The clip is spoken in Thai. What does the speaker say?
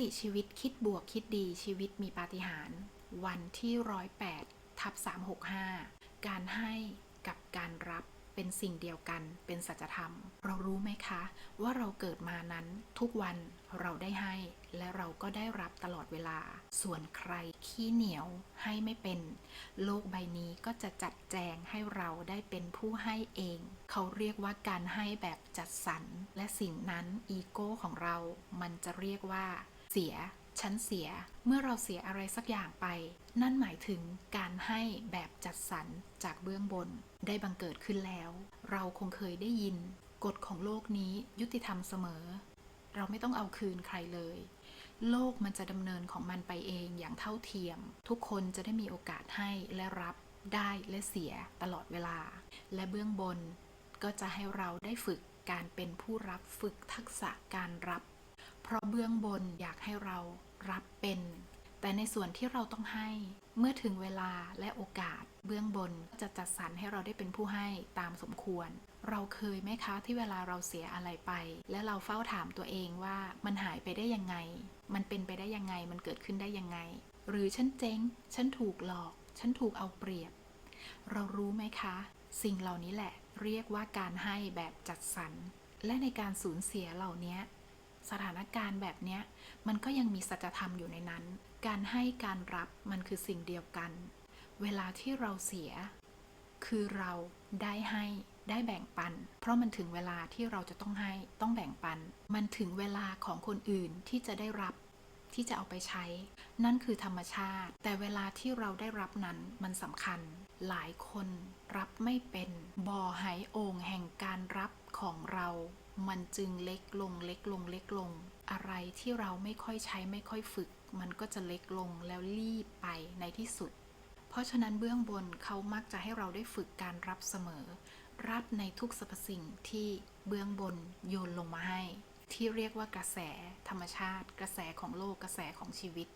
ติชีวิตคิดบวกคิดดีชีวิตมีปาฏิหาริย์วันที่ร้อยแปดทับสามหกห้าการให้กับการรับเป็นสิ่งเดียวกันเป็นสัจธรรม เรารู้ไหมคะ ว่าเราเกิดมานั้นทุกวันเราได้ให้ และเราก็ได้รับตลอดเวลา ส่วนใครขี้เหนียวให้ไม่เป็น โลกใบนี้ก็จะจัดแจงให้เราได้เป็นผู้ให้เอง เขาเรียกว่าการให้แบบจัดสรรและสิ่งนั้นอีโก้ของเรา มันจะเรียกว่า เสีย ฉันเสีย เมื่อเราเสียอะไรสักอย่างไป นั่นหมายถึงการให้แบบจัดสรรจากเบื้องบน ได้บังเกิดขึ้นแล้ว เราคงเคยได้ยิน กฎของโลกนี้ยุติธรรมเสมอ เราไม่ต้องเอาคืนใครเลย โลกมันจะดำเนินของมันไปเองอย่างเท่าเทียม ทุกคนจะได้มีโอกาสให้และรับได้และเสียตลอดเวลา และเบื้องบนก็จะให้เราได้ฝึกการเป็นผู้รับฝึกทักษะการรับ ราะเบื้องบนอยากให้เรารับเป็น แต่ในส่วนที่เราต้องให้ เมื่อถึงเวลาและโอกาส เบื้องบนจะจัดสรรให้เราได้เป็นผู้ให้ตามสมควร เราเคยไหมคะที่เวลาเราเสียอะไรไป และเราเฝ้าถามตัวเองว่ามันหายไปได้ยังไง มันเป็นไปได้ยังไง มันเกิดขึ้นได้ยังไง หรือฉันเจ๊ง ฉันถูกหลอก ฉันถูกเอาเปรียบ เรารู้ไหมคะ สิ่งเหล่านี้แหละ เรียกว่าการให้แบบจัดสรร และในการสูญเสียเหล่านี้ สถานการณ์แบบเนี้ยมันก็ยังมีสัจธรรมอยู่ในนั้น การให้การรับมันคือสิ่งเดียวกัน เวลาที่เราเสีย คือเราได้ให้ได้แบ่งปัน เพราะมันถึงเวลาที่เราจะต้องให้ต้องแบ่งปัน มันถึงเวลาของคนอื่นที่จะได้รับที่จะเอาไปใช้ นั่นคือธรรมชาติ แต่เวลาที่เราได้รับนั้นมันสำคัญ หลายคนรับไม่เป็น บ่อไหโอ่งแห่งการรับ ของเรา มันจึงเล็กลงเล็กลงเล็กลง อะไรที่เราไม่ค่อยใช้ไม่ค่อยฝึก มันก็จะเล็กลงแล้วรีบไปในที่สุด เพราะฉะนั้นเบื้องบนเขามักจะให้เราได้ฝึกการรับเสมอ รับในทุกสรรพสิ่งที่เบื้องบนโยนลงมาให้ ที่เรียกว่ากระแสธรรมชาติ กระแสของโลกกระแสของชีวิต